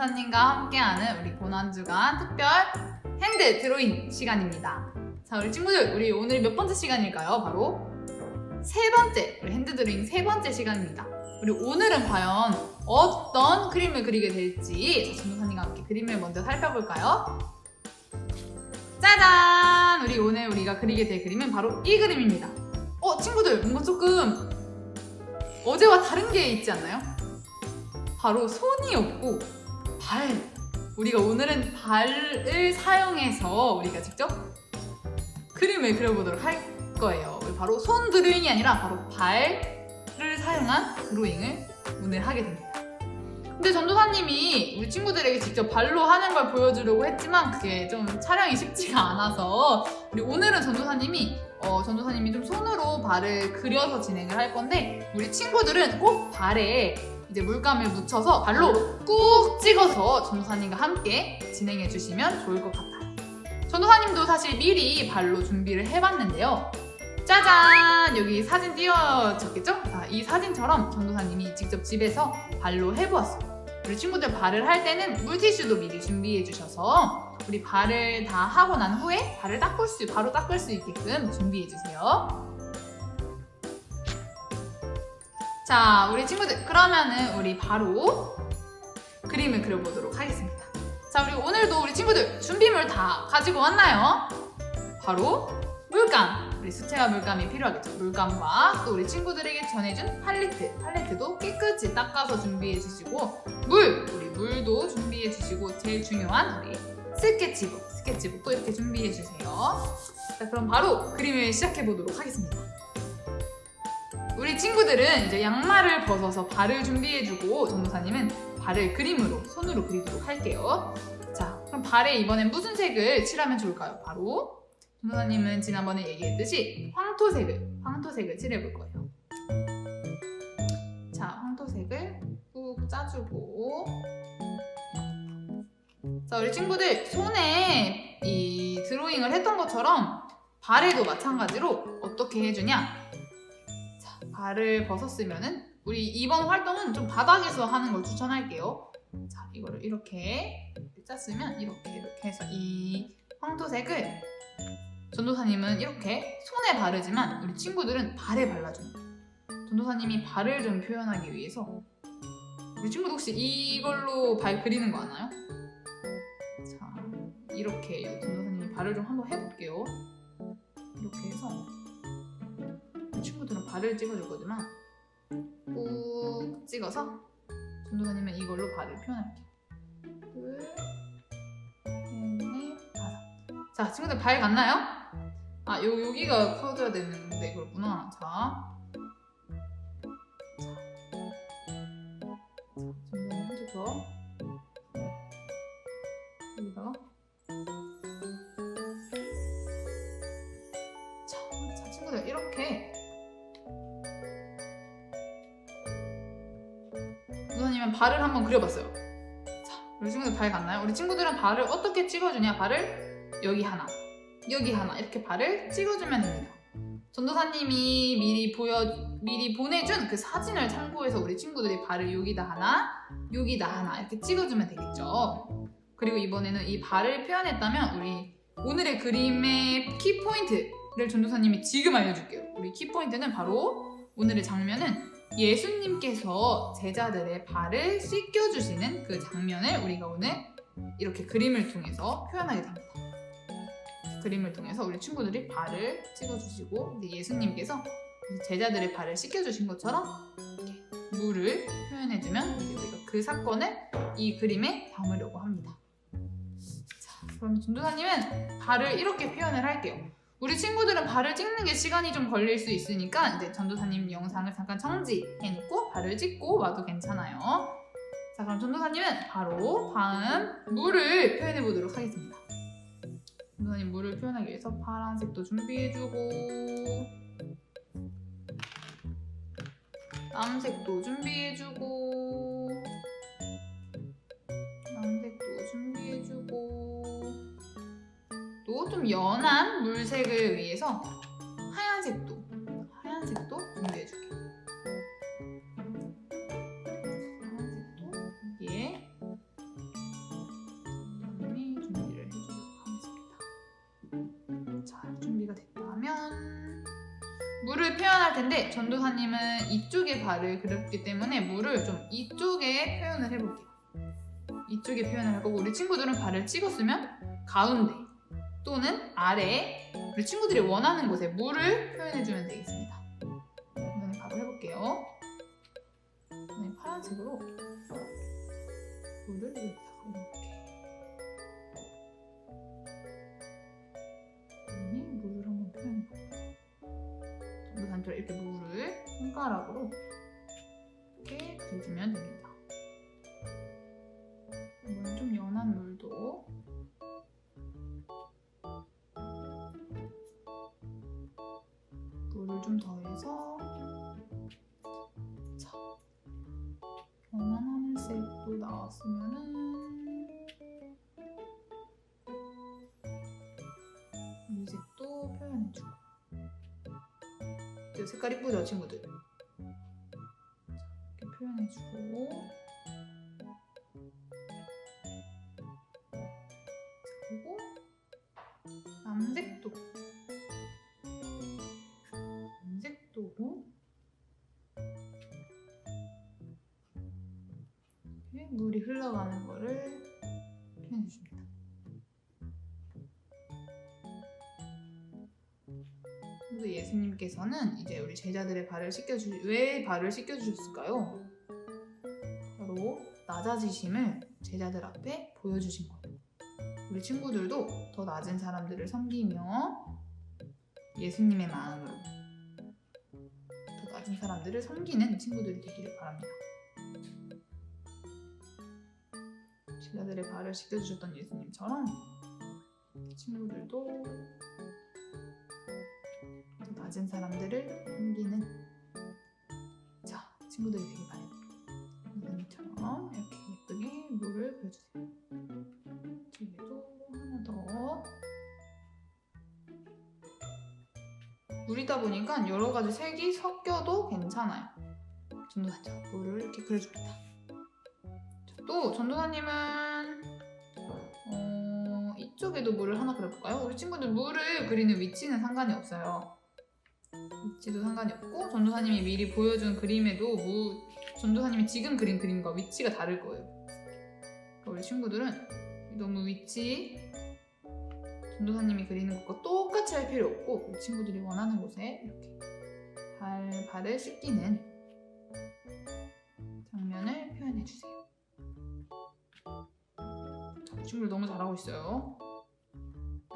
전도사님과 함께하는 우리 고난주간 특별 핸드 드로잉 시간입니다. 자, 우리 친구들, 우리 오늘 몇 번째 시간일까요? 바로 세 번째, 우리 핸드 드로잉 세 번째 시간입니다. 우리 오늘은 과연 어떤 그림을 그리게 될지 자, 전도사님과 함께 그림을 먼저 살펴볼까요? 짜잔! 우리 오늘 우리가 그리게 될 그림은 바로 이 그림입니다. 어, 친구들, 뭔가 조금 어제와 다른 게 있지 않나요? 바로 손이 없고 발. 우리가 오늘은 발을 사용해서 우리가 직접 그림을 그려보도록 할 거예요. 바로 손 드로잉이 아니라 바로 발을 사용한 드로잉을 오늘 하게 됩니다. 근데 전도사님이 우리 친구들에게 직접 발로 하는 걸 보여주려고 했지만 그게 좀 촬영이 쉽지가 않아서 우리 오늘은 전도사님이 어, 전도사님이 좀 손으로 발을 그려서 진행을 할 건데 우리 친구들은 꼭 발에 이제 물감을 묻혀서 발로 꾹 찍어서 전도사님과 함께 진행해 주시면 좋을 것 같아요. 전도사님도 사실 미리 발로 준비를 해봤는데요. 짜잔! 여기 사진 띄워졌겠죠? 자, 이 사진처럼 전도사님이 직접 집에서 발로 해보았어요. 우리 친구들 발을 할 때는 물티슈도 미리 준비해 주셔서 우리 발을 다 하고 난 후에 발을 닦을 수, 바로 닦을 수 있게끔 준비해 주세요. 자, 우리 친구들, 그러면은 우리 바로 그림을 그려보도록 하겠습니다. 자, 우리 오늘도 우리 친구들 준비물 다 가지고 왔나요? 바로 물감. 우리 수채화 물감이 필요하겠죠. 물감과 또 우리 친구들에게 전해준 팔레트. 팔레트도 깨끗이 닦아서 준비해 주시고 물. 우리 물도 준비해 주시고 제일 중요한 우리 스케치북. 스케치북도 이렇게 준비해 주세요. 자, 그럼 바로 그림을 시작해 보도록 하겠습니다. 우리 친구들은 이제 양말을 벗어서 발을 준비해주고 전도사님은 발을 그림으로 손으로 그리도록 할게요. 자, 그럼 발에 이번엔 무슨 색을 칠하면 좋을까요? 바로 전도사님은 지난번에 얘기했듯이 황토색을 황토색을 칠해볼 거예요. 자, 황토색을 꾹 짜주고 자, 우리 친구들 손에 이 드로잉을 했던 것처럼 발에도 마찬가지로 어떻게 해주냐? 발을 벗었으면은 우리 이번 활동은 좀 바닥에서 하는 걸 추천할게요. 자, 이거를 이렇게 짰으면 이렇게 이렇게 해서 이 황토색을 전도사님은 이렇게 손에 바르지만 우리 친구들은 발에 발라줘요. 전도사님이 발을 좀 표현하기 위해서 우리 친구도 혹시 이걸로 발 그리는 거 아나요? 자, 이렇게 전도사님이 발을 좀 한번 해볼게요. 이렇게 해서 친구들은 발을 찍어줄 거지만 꾹 찍어서 전도사님은 이걸로 발을 표현할게요. 둘, 셋, 넷, 다섯. 자, 친구들 발 갔나요? 아, 요, 여기가 커져야 되는데 그렇구나. 자. 자. 전도사님 한쪽 더. 우선이면 발을 한번 그려봤어요. 자, 우리 친구들 발 갔나요? 우리 친구들은 발을 어떻게 찍어주냐? 발을 여기 하나, 여기 하나 이렇게 발을 찍어주면 됩니다. 전도사님이 미리 보여 미리 보내준 그 사진을 참고해서 우리 친구들이 발을 여기다 하나, 여기다 하나 이렇게 찍어주면 되겠죠. 그리고 이번에는 이 발을 표현했다면 우리 오늘의 그림의 키 포인트를 전도사님이 지금 알려줄게요. 우리 키 포인트는 바로 오늘의 장면은 예수님께서 제자들의 발을 씻겨주시는 그 장면을 우리가 오늘 이렇게 그림을 통해서 표현하게 됩니다. 그림을 통해서 우리 친구들이 발을 찍어주시고 예수님께서 제자들의 발을 씻겨주신 것처럼 물을 표현해주면 우리가 그 사건을 이 그림에 담으려고 합니다. 자, 그럼 전도사님은 발을 이렇게 표현을 할게요. 우리 친구들은 발을 찍는 게 시간이 좀 걸릴 수 있으니까 이제 전도사님 영상을 잠깐 정지해놓고 발을 찍고 와도 괜찮아요. 자 그럼 전도사님은 바로 다음 물을 표현해 보도록 하겠습니다. 전도사님 물을 표현하기 위해서 파란색도 준비해주고 남색도 준비해주고 좀 연한 물색을 위해서 하얀색도 하얀색도 공개해줄게. 물을 표현할 텐데 전도사님은 이쪽에 발을 그렸기 때문에 물을 좀 이쪽에 표현을 해볼게요. 이쪽에 표현을 할 거고 우리 친구들은 발을 찍었으면 가운데 또는 아래 우리 친구들이 원하는 곳에 물을 표현해주면 되겠습니다. 이번에 바로 해볼게요. 이번에 파란색으로 물을 이렇게 이렇게 물을 한번 표현해볼게요. 전도사님처럼 이렇게 물을 손가락으로 이렇게 그려주면 됩니다. 하늘색도 나왔으면은. 이 색도 표현해주고 이 색깔 이쁘죠 친구들? 자, 이렇게 표현해주고. 그리고 남색도 물이 흘러가는 거를 표현해 줍니다. 그리고 예수님께서는 이제 우리 제자들의 발을 씻겨주 왜 발을 씻겨주셨을까요? 바로 낮아지심을 제자들 앞에 보여주신 거예요. 우리 친구들도 더 낮은 사람들을 섬기며 예수님의 마음으로 더 낮은 사람들을 섬기는 친구들이 되기를 바랍니다. 제자들의 발을 씻겨주셨던 예수님처럼 친구들도 더 낮은 사람들을 섬기는 자 친구들이 되길 바랍니다. 예수님처럼 이렇게 예쁘게 물을 그려주세요. 뒤에도 하나 더 물이다 보니까 여러 가지 색이 섞여도 괜찮아요. 전도사님 물을 이렇게 그려줍니다. 자, 또 전도사님은 쪽에도 물을 하나 그려볼까요? 우리 친구들 물을 그리는 위치는 상관이 없어요. 위치도 상관이 없고 전도사님이 미리 보여준 그림에도 무, 전도사님이 지금 그린 그림과 위치가 다를 거예요. 그러니까 우리 친구들은 너무 위치 전도사님이 그리는 것과 똑같이 할 필요 없고 우리 친구들이 원하는 곳에 이렇게 발, 발을 씻기는 장면을 표현해 주세요. 우리 친구들 너무 잘하고 있어요.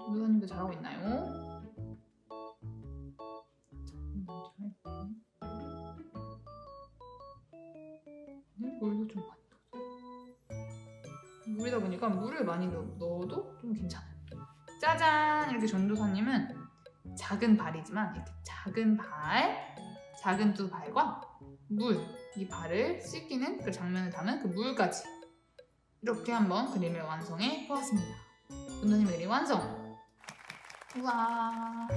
전도사님도 잘하고 있나요? 네, 물도 좀 많이 넣어줘. 물이다 보니까 물을 많이 넣, 넣어도 좀 괜찮아요. 짜잔! 이렇게 전도사님은 작은 발이지만 이렇게 작은 발, 작은 두 발과 물, 이 발을 씻기는 그 장면을 담은 그 물까지 이렇게 한번 그림을 완성해 보았습니다. 전도사님 그림 완성! 우와!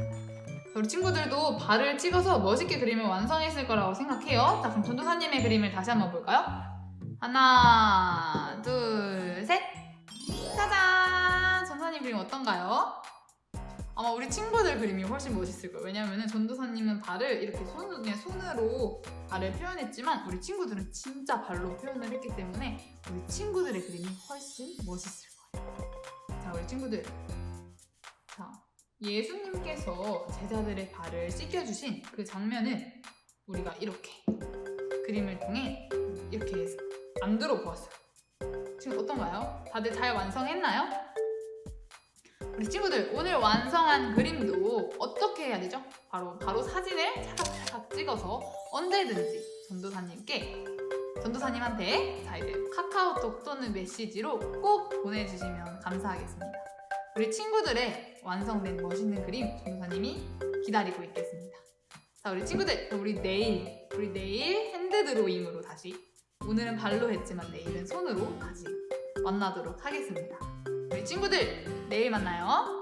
우리 친구들도 발을 찍어서 멋있게 그림을 완성했을 거라고 생각해요. 자, 그럼 전도사님의 그림을 다시 한번 볼까요? 하나, 둘, 셋! 짜잔! 전도사님 그림 어떤가요? 아마 우리 친구들 그림이 훨씬 멋있을 거예요. 왜냐면은 전도사님은 발을 이렇게 손, 그냥 손으로 발을 표현했지만 우리 친구들은 진짜 발로 표현을 했기 때문에 우리 친구들의 그림이 훨씬 멋있을 거예요. 자, 우리 친구들. 자, 예수님께서 제자들의 발을 씻겨주신 그 장면을 우리가 이렇게 그림을 통해 이렇게 만들어 보았어요. 지금 어떤가요? 다들 잘 완성했나요? 우리 친구들 오늘 완성한 그림도 어떻게 해야 되죠? 바로 바로 사진을 차각차각 찍어서 언제든지 전도사님께 전도사님한테 자 이제 카카오톡 또는 메시지로 꼭 보내주시면 감사하겠습니다. 우리 친구들의 완성된 멋있는 그림 전도사님이 기다리고 있겠습니다. 자 우리 친구들 우리 내일 우리 내일 핸드 드로잉으로 다시 오늘은 발로 했지만 내일은 손으로 다시 만나도록 하겠습니다. 우리 친구들 내일 만나요.